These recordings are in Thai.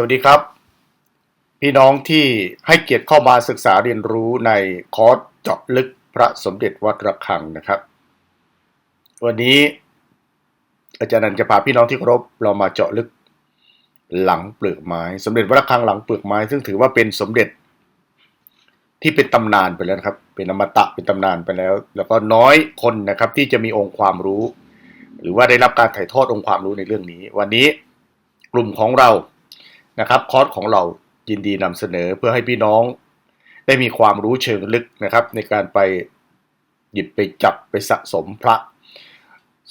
สวัสดีครับ พี่น้องที่ให้เกียรติเข้ามาศึกษาเรียนรู้ในคอร์สเจาะลึกพระสมเด็จวัดระฆังนะครับ วันนี้อาจารย์นันจะพาพี่น้องที่เคารพเรามาเจาะลึกหลังเปลือกไม้ สมเด็จวัดระฆังหลังเปลือกไม้ ซึ่งถือว่าเป็นสมเด็จที่เป็นตำนานไปแล้วครับ เป็นอมตะเป็นตำนานไปแล้ว แล้วก็น้อยคนนะครับที่จะมีองค์ความรู้ หรือว่าได้รับการถ่ายทอดองค์ความรู้ในเรื่องนี้ วันนี้กลุ่มของเรา นะครับคอร์สของเรายินดีนำเสนอเพื่อให้พี่น้องได้มีความรู้เชิงลึกนะครับ ในการไปหยิบไปจับไปสะสมพระ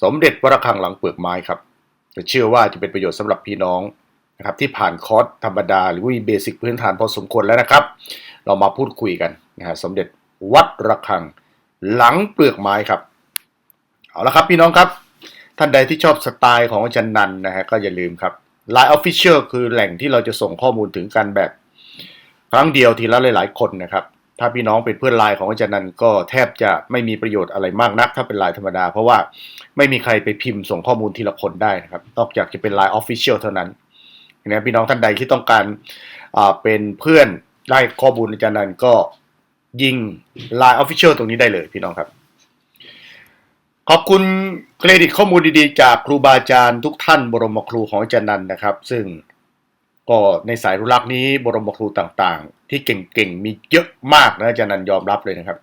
สมเด็จวัดระฆังหลังเปลือกไม้ครับจะเชื่อว่าจะเป็นประโยชน์สำหรับพี่น้องนะครับที่ผ่านคอร์สธรรมดา หรือว่ามีเบสิกพื้นฐานพอสมควรแล้วนะครับ เรามาพูดคุยกันนะฮะสมเด็จวัดระฆังหลังเปลือกไม้ครับ เอาละครับพี่น้องครับ ท่านใดที่ชอบสไตล์ของอาจารย์นันนะฮะก็อย่าลืมครับ Line Official คือแหล่งที่เราจะส่งข้อมูลถึงกันแบบ ครั้งเดียวทีละหลาย ๆ คนนะครับ ถ้าพี่น้องเป็นเพื่อนไลน์ของอาจารย์นันก็แทบจะไม่มีประโยชน์อะไรมากนัก ถ้าเป็นไลน์ธรรมดา เพราะว่าไม่มีใครไปพิมพ์ส่งข้อมูลทีละคนได้นะครับ นอกจากจะเป็น Line Official เท่านั้นนะพี่น้องท่านใดที่ต้องการเป็นเพื่อนได้ข้อมูลอาจารย์นันก็ยิง Line Official ตรงนี้ได้เลยพี่น้องครับ ขอบคุณเครดิตข้อมูลดีๆ จากครูบาอาจารย์ทุกท่านบรมครูของอาจารย์นันนะครับ ซึ่งก็ในสายรุลักษ์นี้บรมครูต่างๆ ที่เก่งๆ มีเยอะมากนะอาจารย์นันยอมรับเลยนะครับ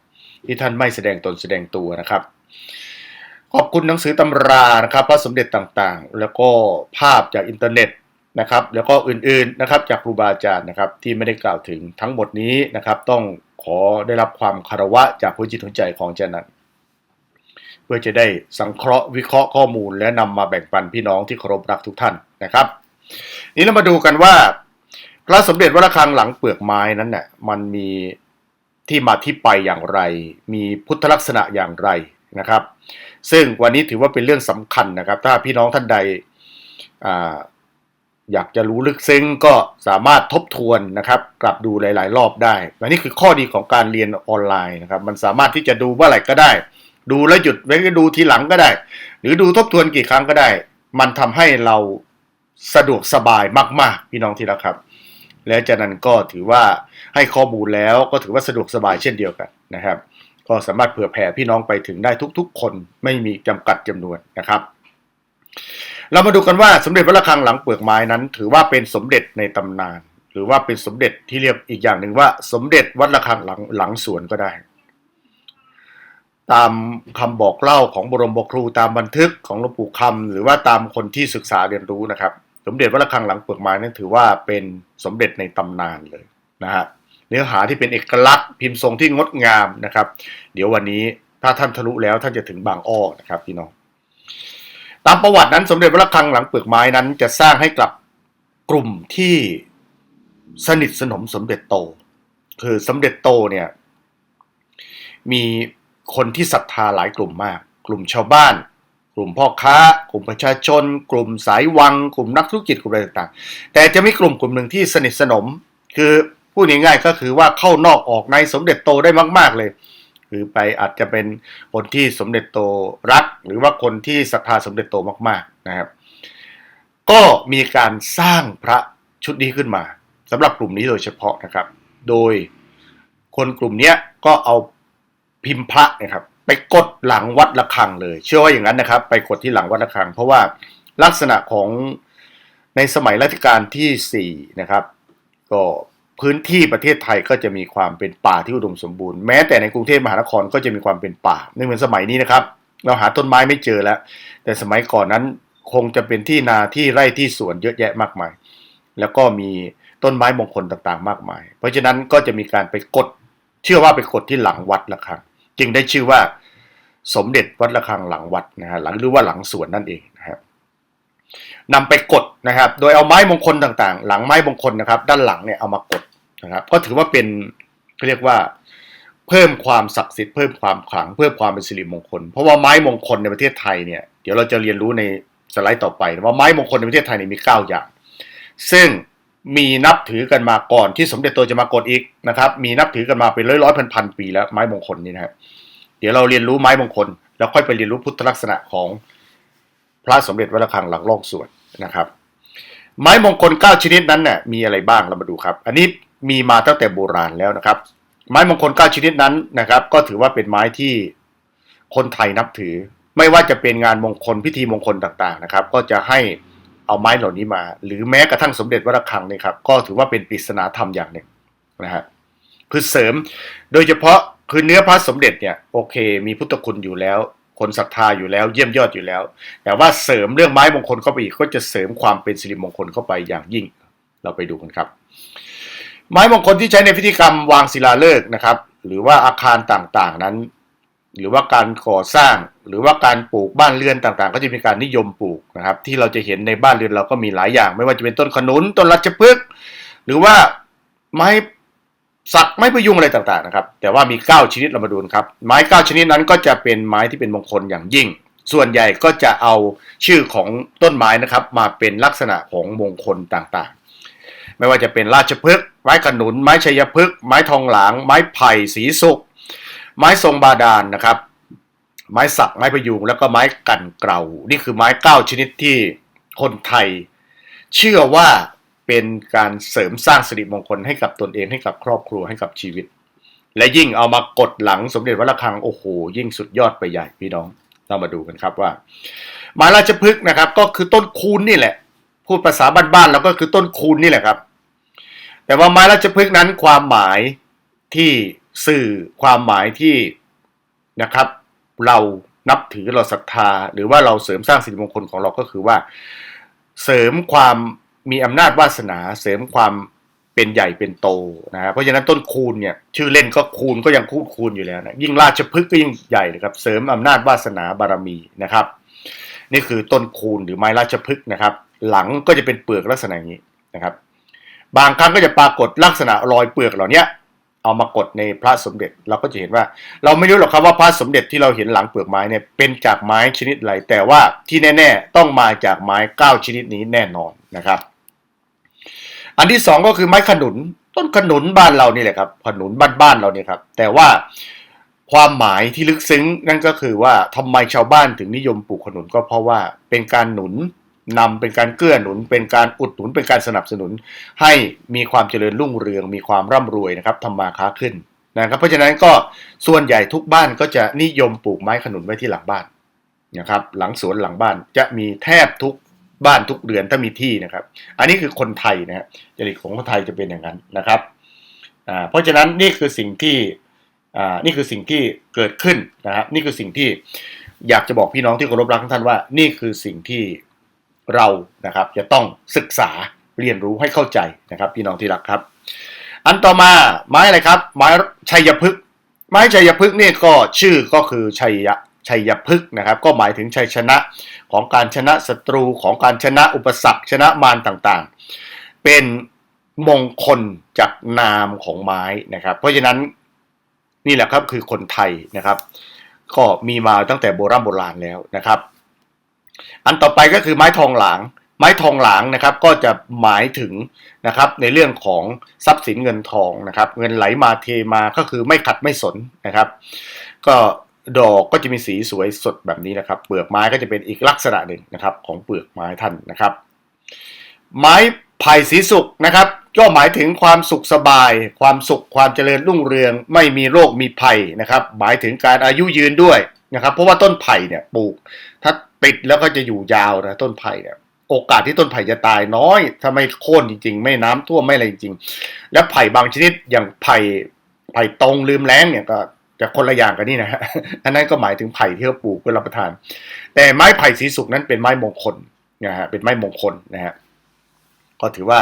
ที่ท่านไม่แสดงตนแสดงตัวนะครับ ขอบคุณหนังสือตำรานะครับพระสมเด็จต่างๆ แล้วก็ภาพจากอินเทอร์เน็ตนะครับ แล้วก็อื่นๆนะครับจากครูบาอาจารย์นะครับ ที่ไม่ได้กล่าวถึงทั้งหมดนี้นะครับ ต้องขอได้รับความคารวะจากหัวจิตหัวใจของอาจารย์นัน เพื่อจะได้สังเคราะห์วิเคราะห์ข้อมูล และนำมาแบ่งปันพี่น้องที่เคารพรักทุกท่านนะครับ นี้เรามาดูกันว่าพระสมเด็จวัดระฆังหลังเปลือกไม้นั้นเนี่ยมันมีที่มาที่ไปอย่างไร มีพุทธลักษณะอย่างไรนะครับ ซึ่งวันนี้ถือว่าเป็นเรื่องสำคัญนะครับ ถ้าพี่น้องท่านใดออยากจะรู้ลึกซึ้งก็สามารถทบทวนนะครับ กลับดูหลาย ๆ รอบได้และนี่คือข้อดีของการเรียนออนไลน์นะครับ มันสามารถที่จะดูเมื่อไหร่ก็ได้ ดูแล้วหยุดไว้ก็ดูทีหลังก็ได้ หรือดูทบทวนกี่ครั้งก็ได้ มันทำให้เราสะดวกสบายมาก ๆ พี่น้องที่รักครับ และจากนั้นก็ถือว่าให้ข้อมูลแล้วก็ถือว่าสะดวกสบายเช่นเดียวกันนะครับ ก็สามารถเผื่อแผ่พี่น้องไปถึงได้ทุกๆ คนไม่มีจำกัดจำนวนนะครับ เรามาดูกันว่าสมเด็จพระระฆังหลังเปลือกไม้นั้น ถือว่าเป็นสมเด็จในตำนาน หรือว่าเป็นสมเด็จที่เรียกอีกอย่างหนึ่งว่า สมเด็จวัดระฆังหลังหลังสวนก็ได้ ตามคำบอกเล่าของบรมบครูตามบันทึกของหลวงปู่คำหรือว่าตามคนที่ศึกษาเรียนรู้นะครับ สมเด็จวัดระฆังหลังเปลือกไม้นั้นถือว่าเป็นสมเด็จในตำนานเลยนะฮะเนื้อหาที่เป็นเอกลักษณ์พิมพ์ทรงที่งดงามนะครับ เดี๋ยววันนี้ถ้าท่านทะลุแล้วท่านจะถึงบางอ้อนะครับพี่น้องตามประวัตินั้นสมเด็จวัดระฆังหลังเปลือกไม้นั้น จะสร้างให้กับกลุ่มที่สนิทสนมสมเด็จโต คือสมเด็จโตเนี่ยมี คนที่ศรัทธาหลายกลุ่มมาก กลุ่มชาวบ้าน กลุ่มพ่อค้า กลุ่มประชาชน กลุ่มสายวัง กลุ่มนักธุรกิจกลุ่มอะไรต่างๆ แต่จะมีกลุ่มกลุ่มหนึ่งที่สนิทสนม คือพูดง่ายๆก็คือว่าเข้านอกออกในสมเด็จโตได้มาก ๆ เลยคือไปอาจจะเป็นคนที่สมเด็จโตรัก หรือว่าคนที่ศรัทธาสมเด็จโตมากๆนะครับ ก็มีการสร้างพระชุดนี้ขึ้นมาสำหรับกลุ่มนี้โดยเฉพาะนะครับ โดยคนกลุ่มนี้ก็เอา พิมพ์พระนะครับ ไปกดหลังวัดระฆังเลย เชื่อว่าอย่างนั้นนะครับ ไปกดที่หลังวัดระฆัง เพราะว่าลักษณะของในสมัยรัชกาลที่4นะครับ ก็พื้นที่ประเทศไทยก็จะมีความเป็นป่าที่อุดมสมบูรณ์แม้แต่ในกรุงเทพมหานครก็จะมีความเป็นป่าไม่เหมือนสมัยนี้นะครับ เราหาต้นไม้ไม่เจอแล้ว แต่สมัยก่อนนั้นคงจะเป็นที่นาที่ไร่ที่สวนเยอะแยะมากมาย แล้วก็มีต้นไม้มงคลต่างๆ มากมาย เพราะฉะนั้นก็จะมีการไปกด เชื่อว่าไปกดที่หลังวัดระฆัง จึงได้ชื่อว่าสมเด็จวัดระฆังหลังวัดนะฮะหลังหรือว่าหลังสวนนั่นเองนะครับนำไปกดนะครับ โดยเอาไม้มงคลต่างๆ หลังไม้มงคลนะครับ ด้านหลังเนี่ยเอามากดนะครับ ก็ถือว่าเป็นเรียกว่าเพิ่มความศักดิ์สิทธิ์เพิ่มความขลังเพิ่มความเป็นสิริมงคล เพราะว่าไม้มงคลในประเทศไทยเนี่ยเดี๋ยวเราจะเรียนรู้ในสไลด์ต่อไปว่าไม้มงคลในประเทศไทยเนี่ยมีเก้าอย่าง ซึ่ง มีนับถือกันมาก่อนที่สมเด็จโตจะมากดอีกนะครับ มีนับถือกันมาเป็นร้อยร้อยพันพันปีแล้วไม้มงคลนี่นะครับเดี๋ยวเราเรียนรู้ไม้มงคล แล้วค่อยไปเรียนรู้พุทธลักษณะของพระสมเด็จวัดระฆังหลังล่องสวนนะครับ ไม้มงคล 9 ชนิดนั้นน่ะมีอะไรบ้างเรามาดูครับ อันนี้มีมาตั้งแต่โบราณแล้วนะครับ ไม้มงคล 9 ชนิดนั้นนะครับ ก็ถือว่าเป็นไม้ที่คนไทยนับถือ ไม่ว่าจะเป็นงานมงคลพิธีมงคลต่างๆนะครับ ก็จะให้ เอาไม้เหล่านี้มา หรือแม้กระทั่งสมเด็จวัดระฆังเนี่ยครับก็ถือว่าเป็นปริศนาธรรมอย่างหนึ่งนะฮะคือเสริมโดยเฉพาะคือเนื้อพระสมเด็จเนี่ยโอเค มีพุทธคุณอยู่แล้ว คนศรัทธาอยู่แล้ว เยี่ยมยอดอยู่แล้ว แต่ว่าเสริมเรื่องไม้มงคลเข้าไปอีกก็จะเสริมความเป็นสิริมงคลเข้าไปอย่างยิ่ง เราไปดูกันครับ ไม้มงคลที่ใช้ในพิธีกรรมวางศิลาฤกษ์นะครับ หรือว่าอาคารต่างๆนั้น หรือว่าการก่อสร้าง หรือว่าการปลูกบ้านเรือนต่างๆ ก็จะมีการนิยมปลูกนะครับ ที่เราจะเห็นในบ้านเรือนเราก็มีหลายอย่าง ไม่ว่าจะเป็นต้นขนุนต้นรัชพฤกษ์หรือว่าไม้สักไม้พยุงอะไรต่างๆนะครับ แต่ว่ามี 9 ชนิดเรามาดูครับ ไม้ 9 ชนิดนั้นก็จะเป็นไม้ที่เป็นมงคลอย่างยิ่ง ส่วนใหญ่ก็จะเอาชื่อของต้นไม้นะครับ มาเป็นลักษณะของมงคลต่างๆ ไม่ว่าจะเป็นราชพฤกษ์ไม้ขนุน ไม้ชัยพฤกษ์ไม้ทองหลาง ไม้ไผ่สีสุก ไม้ทรงบาดาลนนะครับ ไม้สักไม้พยุงแล้วก็ไม้กันเกลานี่คือไม้เก้าชนิดที่คนไทย เชื่อว่าเป็นการเสริมสร้างสิริมงคลให้กับตนเองให้กับครอบครัวให้กับชีวิต และยิ่งเอามากดหลังสมเด็จวัดระฆังโอ้โหยิ่งสุดยอดไปใหญ่พี่น้องเรามาดูกันครับว่าไม้ราชพฤกษ์นะครับ ก็คือต้นคูณนี่แหละ พูดภาษาบ้านๆแล้วก็คือต้นคูณนี่แหละครับ แต่ว่าไม้ราชพฤกษ์นั้นความหมายที่ สื่อความหมายที่นะครับ เรานับถือเราศรัทธา หรือว่าเราเสริมสร้างสิริมงคลของเราก็คือว่า เสริมความมีอำนาจวาสนา เสริมความเป็นใหญ่เป็นโตนะฮะเพราะฉะนั้นต้นคูณเนี่ยชื่อเล่นก็คูณก็ยังคูณคูณอยู่แล้วนะยิ่งราชพฤกษ์ก็ยิ่งใหญ่เลยครับ เสริมอำนาจวาสนาบารมีนะครับ นี่คือต้นคูณหรือไม้ราชพฤกษ์นะครับ หลังก็จะเป็นเปลือกลักษณะอย่างนี้นะครับ บางครั้งก็จะปรากฏลักษณะรอยเปลือกเหล่านี้ เอามากดในพระสมเด็จเราก็จะเห็นว่า เราไม่รู้หรอกครับว่าพระสมเด็จที่เราเห็นหลังเปลือกไม้เนี่ยเป็นจากไม้ชนิดอะไรแต่ว่าที่แน่ๆต้องมาจากไม้เก้าชนิดนี้แน่นอนนะครับ อันที่สองก็คือไม้ขนุนต้นขนุนบ้านเรานี่แหละครับขนุนบ้านๆเราเนี่ยครับ แต่ว่าความหมายที่ลึกซึ้งนั่นก็คือว่าทำไมชาวบ้านถึงนิยมปลูกขนุนก็เพราะว่าเป็นการหนุน นำเป็นการเกื้อหนุน เป็นการอุดหนุนเป็นการสนับสนุน ให้มีความเจริญรุ่งเรือง มีความร่ำรวยนะครับทำมาค้าขึ้นนะครับ เพราะฉะนั้นก็ส่วนใหญ่ทุกบ้านก็จะนิยมปลูกไม้ขนุนไว้ที่หลังบ้านนะครับ หลังสวนหลังบ้านจะมีแทบทุกบ้านทุกเรือนถ้ามีที่นะครับ อันนี้คือคนไทยนะฮะจริตของคนไทยจะเป็นอย่างนั้นนะครับเพราะฉะนั้นนี่คือสิ่งที่นี่คือสิ่งที่เกิดขึ้นนะครับนี่คือสิ่งที่อยากจะบอกพี่น้องที่เคารพรักทุกท่านว่า นี่คือสิ่งที่ เรานะครับจะต้องศึกษาเรียนรู้ให้เข้าใจนะครับ พี่น้องที่รักครับ อันต่อมาไม้อะไรครับ ไม้ชัยพฤกษ์ไม้ชัยพฤกษ์นี่ก็ชื่อก็คือชัยชัยพฤกษ์นะครับ ก็หมายถึงชัยชนะของการชนะศัตรูของการชนะอุปสรรคชนะมารต่างๆ เป็นมงคลจากนามของไม้นะครับ เพราะฉะนั้นนี่แหละครับคือคนไทยนะครับ ก็มีมาตั้งแต่โบราณโบราณแล้วนะครับ อันต่อไปก็คือไม้ทองหลาง ไม้ทองหลางนะครับก็จะหมายถึงนะครับในเรื่องของทรัพย์สินเงินทองนะครับ เงินไหลมาเทมาก็คือไม่ขัดไม่สนนะครับ ก็ดอกก็จะมีสีสวยสดแบบนี้นะครับ เปลือกไม้ก็จะเป็นอีกลักษณะหนึ่งนะครับของเปลือกไม้ท่านนะครับ ไม้ไผ่สีสุกนะครับก็หมายถึงความสุขสบาย ความสุขความเจริญรุ่งเรือง ไม่มีโรคมีภัยนะครับ หมายถึงการอายุยืนด้วย นะครับ เพราะว่าต้นไผ่เนี่ยปลูก ถ้าติดแล้วก็จะอยู่ยาวนะต้นไผ่เนี่ยโอกาสที่ต้นไผ่จะตายน้อยถ้าไม่โค่นจริง ๆ ไม่น้ำท่วมไม่อะไรจริงๆและไผ่บางชนิดอย่างไผ่ไผ่ตรงลืมแล้งเนี่ยก็จะคนละอย่างกันนี่นะฮะอันนั้นก็หมายถึงไผ่ที่เขาปลูกเพื่อรับประทาน แต่ไม้ไผ่สีสุกนั้นเป็นไม้มงคลนะฮะเป็นไม้มงคลนะฮะก็ถือว่า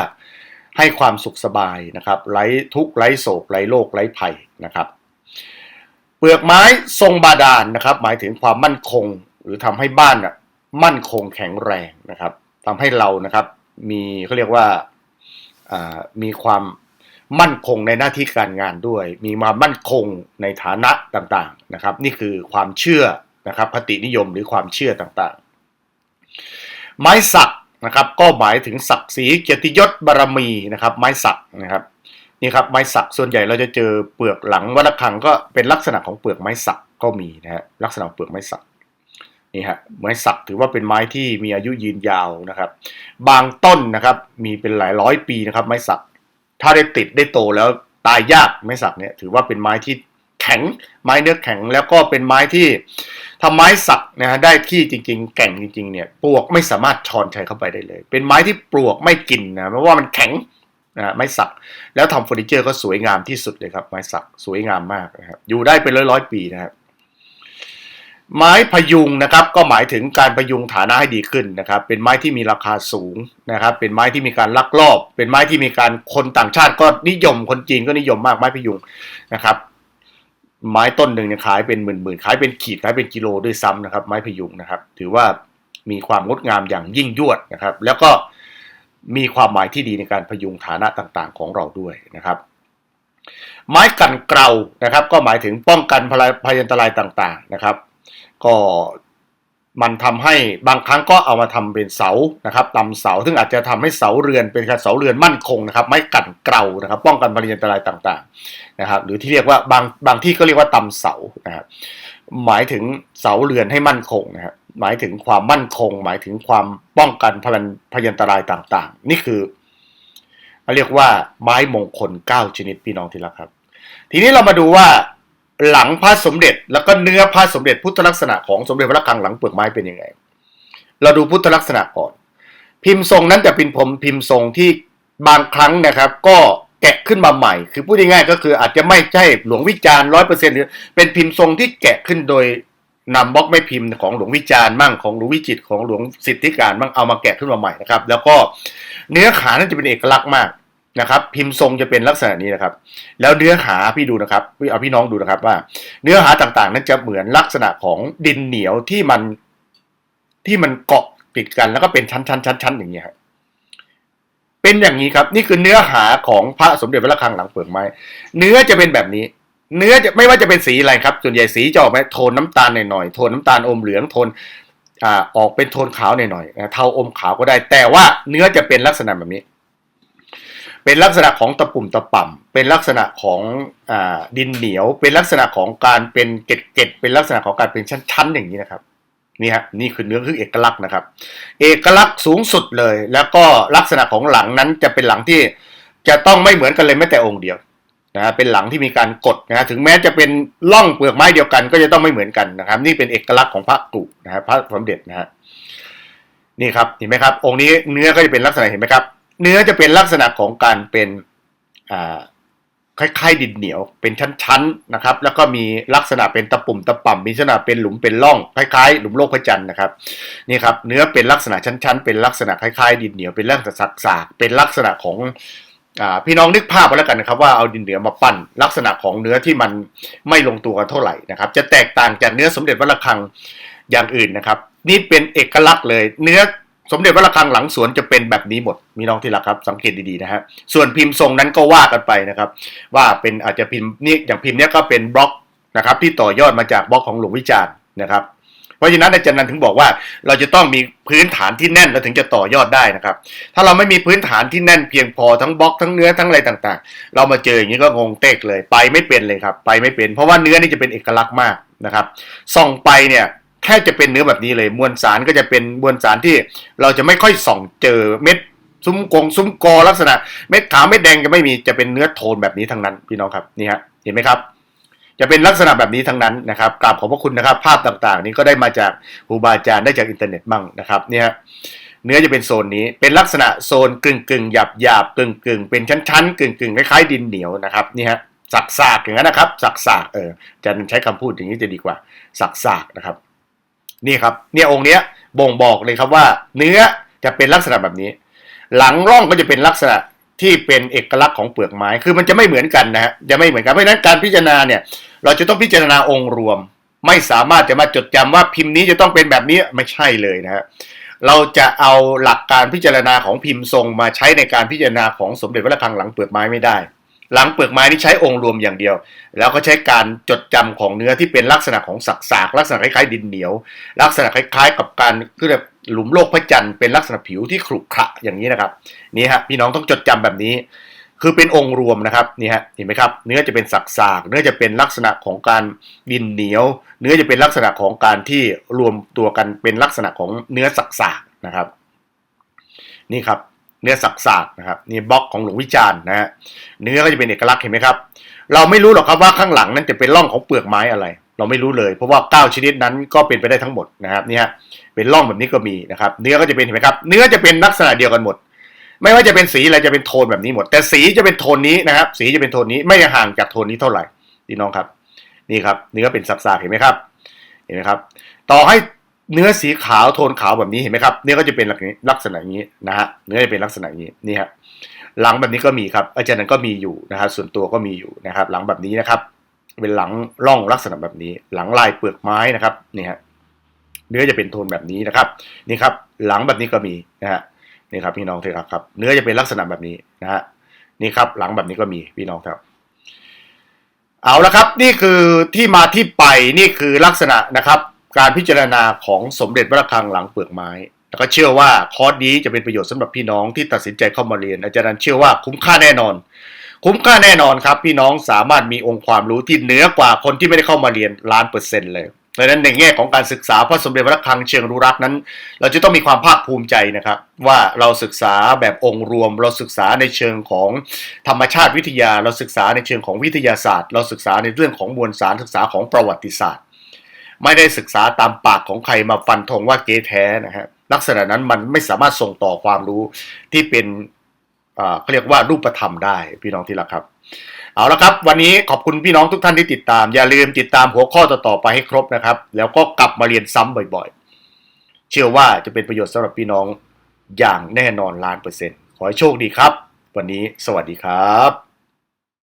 ให้ความสุขสบายนะครับไร้ทุกข์ไร้โศกไร้โรคไร้ภัยนะครับ เปลือกไม้ทรงบาดาลนนะครับ หมายถึงความมั่นคง หรือทำให้บ้านน่ะมั่นคงแข็งแรงนะครับทำให้เรานะครับ มีเขาเรียกว่ามีความมั่นคงในหน้าที่การงานด้วย มีความมั่นคงในฐานะต่างๆนะครับ นี่คือความเชื่อนะครับคตินิยมหรือความเชื่อต่างๆ ไม้สักนะครับ ก็หมายถึงศักดิ์ศรีเกียรติยศบารมีนะครับ ไม้สักนะครับ นี่ครับไม้สักส่วนใหญ่เราจะเจอเปลือกหลังวัดระฆังก็เป็นลักษณะของเปลือกไม้สักก็มีนะฮะลักษณะเปลือกไม้สักนี่ฮะไม้สักถือว่าเป็นไม้ที่มีอายุยืนยาวนะครับ บางต้นนะครับมีเป็นหลายร้อยปีนะครับ ไม้สัก ถ้าได้ติดได้โตแล้วตายยากไม้สักเนี่ยถือว่าเป็นไม้ที่แข็งไม้เนื้อแข็งแล้วก็เป็นไม้ที่ทำไม้สักนะฮะได้ที่จริง ๆ แก่งจริงๆเนี่ยปลวกไม่สามารถชอนชัยเข้าไปได้เลย เป็นไม้ที่ปลวกไม่กินนะเพราะว่ามันแข็ง นะไม้สัก แล้วทำเฟอร์นิเจอร์ก็สวยงามที่สุดเลยครับ ไม้สักสวยงามมากนะครับ อยู่ได้เป็นร้อยร้อยปีนะครับไม้พยุงนะครับก็หมายถึงการพยุงฐานะให้ดีขึ้นนะครับ เป็นไม้ที่มีราคาสูงนะครับ เป็นไม้ที่มีการลักลอบ เป็นไม้ที่มีการคนต่างชาติก็นิยมคนจีนก็นิยมมากไม้พยุงนะครับ ไม้ต้นหนึ่งเนี่ยขายเป็นหมื่นๆขายเป็นขีดขายเป็นกิโลด้วยซ้ำนะครับ ไม้พยุงนะครับ ถือว่ามีความงดงามอย่างยิ่งยวดนะครับ แล้วก็ มีความหมายที่ดีในการพยุงฐานะต่างๆ ของเราด้วยนะครับ ไม้กันเกลานะครับ ก็หมายถึงป้องกันพยันตรายต่างๆนะครับ ก็มันทำให้บางครั้งก็เอามาทำเป็นเสานะครับตำเสาซึ่งอาจจะทำให้เสาเรือนเป็นการเสาเรือนมั่นคงนะครับ ไม้กันเกลานะครับ ป้องกันพยันตรายต่างๆนะครับ หรือที่เรียกว่าบางบางที่ก็เรียกว่าตำเสานะครับหมายถึงเสาเรือนให้มั่นคงนะครับ หมายถึงความมั่นคง หมายถึงความป้องกันพยันพยันตรายต่าง ๆ นี่คือเรียกว่าไม้มงคล 9 ชนิดพี่น้องที่รักครับ ทีนี้เรามาดูว่าหลังพระสมเด็จ แล้วก็เนื้อพระสมเด็จพุทธลักษณะของสมเด็จพระคังหลังเปลือกไม้เป็นยังไง เราดูพุทธลักษณะก่อน พิมพ์ทรงนั้นจะเป็นผมพิมพ์ทรงที่บางครั้งนะครับ ก็แกะขึ้นมาใหม่ คือพูดง่ายๆก็คืออาจจะไม่ใช่หลวงวิจารณ์ร้อยเปอร์เซ็นต์หรือเป็นพิมพ์ทรงที่แกะขึ้นโดย นำบล็อกไม่พิมพ์ของหลวงวิจารณ์มั่งของหลวงวิจิตของหลวงสิทธิการมั่งเอามาแกะขึ้นมาใหม่นะครับ แล้วก็เนื้อขานั้นจะเป็นเอกลักษณ์มากนะครับ พิมพ์ทรงจะเป็นลักษณะนี้นะครับ แล้วเนื้อหาพี่ดูนะครับพี่เอาพี่น้องดูนะครับว่า เนื้อหาต่างๆ นั้นจะเหมือนลักษณะของดินเหนียวที่มันที่มันเกาะติดกันแล้วก็เป็นชั้นๆๆๆอย่างเงี้ยครับเป็นอย่างนี้ครับ นี่คือเนื้อหาของพระสมเด็จพระระฆังหลังเปลือกไม้ เนื้อจะเป็นแบบนี้ เนื้อจะไม่ว่าจะเป็นสีอะไรครับ ส่วนใหญ่สีจะออกมาโทนน้ำตาลหน่อยๆโทนน้ำตาลอมเหลืองโทนอ่าออกเป็นโทนขาวหน่อยๆนะเทาอมขาวก็ได้ แต่ว่าเนื้อจะเป็นลักษณะแบบนี้ เป็นลักษณะของตะปุ่มตะป่ำเป็นลักษณะของอ่าดินเหนียว เป็นลักษณะของการเป็นเกล็ดๆเป็นลักษณะของการเป็นชั้นๆอย่างนี้นะครับนี่ฮะนี่คือเนื้อคือเอกลักษณ์นะครับ เอกลักษณ์สูงสุดเลย แล้วก็ลักษณะของหลังนั้นจะเป็นหลังที่จะต้องไม่เหมือนกันเลยแม้แต่องค์เดียว นะเป็นหลังที่มีการกดนะถึงแม้จะเป็นล่องเปลือกไม้เดียวกันก็จะต้องไม่เหมือนกันนะครับ นี่เป็นเอกลักษณ์ของพระกุนะฮะพระสมเด็จนะฮะนี่ครับเห็นไหมครับองค์นี้เนื้อก็จะเป็นลักษณะเห็นไหมครับ เนื้อจะเป็นลักษณะของการเป็นอ่าคล้ายๆดินเหนียว เป็นชั้นๆนะครับ แล้วก็มีลักษณะเป็นตะปุ่มตะป่ำมีลักษณะเป็นหลุมเป็นร่องคล้ายๆ หลุมโลกพระจันทร์นะครับนี่ครับ เนื้อเป็นลักษณะชั้น ๆ เป็นลักษณะคล้ายๆดินเหนียวเป็นลักษณะสากๆเป็นลักษณะของ พี่น้องนึกภาพมาแล้วกันนะครับว่าเอาดินเหนียวมาปั้นลักษณะของเนื้อที่มันไม่ลงตัวกันเท่าไหร่นะครับ จะแตกต่างจากเนื้อสมเด็จพระระฆังอย่างอื่นนะครับ นี่เป็นเอกลักษณ์เลย เนื้อสมเด็จพระระฆังหลังสวนจะเป็นแบบนี้หมดมีน้องที่รักครับ สังเกตดีๆนะฮะส่วนพิมพ์ทรงนั้นก็ว่ากันไปนะครับ ว่าเป็นอาจจะพิมพ์นี่อย่างพิมพ์เนี้ยก็เป็นบล็อกนะครับ ที่ต่อยอดมาจากบล็อกของหลวงวิจารณ์นะครับ เพราะฉะนั้นอาจารย์นันถึงบอกว่าเราจะต้องมีพื้นฐานที่แน่นเราถึงจะต่อยอดได้นะครับ ถ้าเราไม่มีพื้นฐานที่แน่นเพียงพอทั้งบล็อกทั้งเนื้อทั้งอะไรต่างๆ เรามาเจออย่างนี้ก็งงเตกเลย ไปไม่เป็นเลยครับ ไปไม่เป็น เพราะว่าเนื้อนี่จะเป็นเอกลักษณ์มากนะครับส่องไปเนี่ยแค่จะเป็นเนื้อแบบนี้เลยมวลสารก็จะเป็นมวลสารที่เราจะไม่ค่อยส่องเจอเม็ดซุ้มกงซุ้มกอลักษณะเม็ดขาวเม็ดแดงจะไม่มีจะเป็นเนื้อโทนแบบนี้ทั้งนั้นพี่น้องครับนี่ฮะเห็นไหมครับ จะเป็นลักษณะแบบนี้ทั้งนั้นนะครับกราบขอบพระคุณนะครับ ภาพต่างๆ นี้ก็ได้มาจากครูบาอาจารย์ได้จากอินเทอร์เน็ตบ้างนะครับเนี่ยเนื้อจะเป็นโซนนี้เป็นลักษณะโซนกึ่งกึ่งหยาบหยาบกึ่งกึ่งเป็นชั้นๆกึ่งกึ่งคล้ายๆดินเหนียวนะครับนี่ฮะสักสากอย่างนั้นนะครับ สักสากเออจะใช้คำพูดอย่างนี้จะดีกว่า สักสากนะครับ นี่ครับ เนี่ยองค์เนี้ยบ่งบอกเลยครับว่า เนื้อจะเป็นลักษณะแบบนี้ หลังร่องก็จะเป็นลักษณะที่เป็นเอกลักษณ์ของเปลือกไม้ คือมันจะไม่เหมือนกันนะฮะจะไม่เหมือนกันเพราะฉะนั้นการพิจารณาเนี่ย เราจะต้องพิจารณาองค์รวม ไม่สามารถจะมาจดจำว่าพิมพ์นี้จะต้องเป็นแบบนี้ไม่ใช่เลยนะฮะเราจะเอาหลักการพิจารณาของพิมพ์ทรงมาใช้ในการพิจารณาของสมเด็จพระระฆังหลังเปลือกไม้ไม่ได้ หลังเปลือกไม้นี่ใช้องค์รวมอย่างเดียว แล้วก็ใช้การจดจำของเนื้อที่เป็นลักษณะของสักสากลักษณะคล้ายๆดินเหนียว ลักษณะคล้าย ๆ กับการคือแบบหลุมโลกพระจันทร์เป็นลักษณะผิวที่ขรุขระอย่างนี้นะครับนี่ฮะพี่น้องต้องจดจำแบบนี้ คือเป็นองค์รวมนะครับนี่ฮะเห็นไหมครับ เนื้อจะเป็นสักสากเนื้อจะเป็นลักษณะของการดินเหนียว เนื้อจะเป็นลักษณะของการที่รวมตัวกันเป็นลักษณะของเนื้อสักสากนะครับ นี่ครับ เนื้อสักสากนะครับนี่บล็อกของหลวงวิจารณ์นะฮะเนื้อก็จะเป็นเอกลักษณ์เห็นไหมครับ เราไม่รู้หรอกครับว่าข้างหลังนั้นจะเป็นร่องของเปลือกไม้อะไร เราไม่รู้เลย เพราะว่าเก้าชนิดนั้นก็เป็นไปได้ทั้งหมดนะครับนี่ฮะเป็นร่องแบบนี้ก็มีนะครับ เนื้อก็จะเป็นเห็นไหมครับ เนื้อจะเป็นลักษณะเดียวกันหมด ไม่ว่าจะเป็นสีอะไรจะเป็นโทนแบบนี้หมด แต่สีจะเป็นโทนนี้นะครับ สีจะเป็นโทนนี้ไม่ห่างจากโทนนี้เท่าไหร่พี่น้องครับ นี่ครับเนื้อเป็นสับสากเห็นไหมครับ เห็นไหมครับ ต่อให้เนื้อสีขาวโทนขาวแบบนี้เห็นไหมครับเนื้อก็จะเป็นลักษณะอย่างนี้นะฮะเนื้อจะเป็นลักษณะอย่างนี้นี่ฮะหลังแบบนี้ก็มีครับ อาจารย์นั้นก็มีอยู่นะครับส่วนตัวก็มีอยู่นะครับ หลังแบบนี้นะครับ เป็นหลังร่องลักษณะแบบนี้ หลังลายเปลือกไม้นะครับนี่ฮะเนื้อจะเป็นโทนแบบนี้นะครับ นี่ครับ หลังแบบนี้ก็มีนะฮะ นี่ครับพี่น้องเถอะครับ เนื้อจะเป็นลักษณะแบบนี้นะฮะนี่ครับหลังแบบนี้ก็มีพี่น้องครับ เอาละครับ นี่คือที่มาที่ไปนี่คือลักษณะนะครับ การพิจารณาของสมเด็จพระคังหลังเปลือกไม้แล้วก็เชื่อว่าคอร์สนี้จะเป็นประโยชน์สำหรับพี่น้องที่ตัดสินใจเข้ามาเรียน อาจารย์เชื่อว่าคุ้มค่าแน่นอน คุ้มค่าแน่นอนครับ พี่น้องสามารถมีองค์ความรู้ที่เหนือกว่าคนที่ไม่ได้เข้ามาเรียนล้านเปอร์เซ็นต์เลย ดังนั้นในแง่ของการศึกษาพระสมเด็จพระคังเชิงรุรักษ์นั้น เราจะต้องมีความภาคภูมิใจนะครับ ว่าเราศึกษาแบบองค์รวม เราศึกษาในเชิงของธรรมชาติวิทยา เราศึกษาในเชิงของวิทยาศาสตร์ เราศึกษาในเรื่องของมวลสารศึกษาของประวัติศาสตร์ ไม่ได้ศึกษาตามปากของใครมาฟันธงว่าเก๊แท้นะฮะลักษณะนั้นมันไม่สามารถส่งต่อความรู้ที่เป็นเขาเรียกว่ารูปธรรมได้พี่น้องที่รักครับ เอาละครับวันนี้ขอบคุณพี่น้องทุกท่านที่ติดตาม อย่าลืมติดตามหัวข้อต่อๆไปให้ครบนะครับ แล้วก็กลับมาเรียนซ้ำบ่อยๆ เชื่อว่าจะเป็นประโยชน์สำหรับพี่น้องอย่างแน่นอนล้านเปอร์เซ็นต์ขอให้โชคดีครับ วันนี้สวัสดีครับ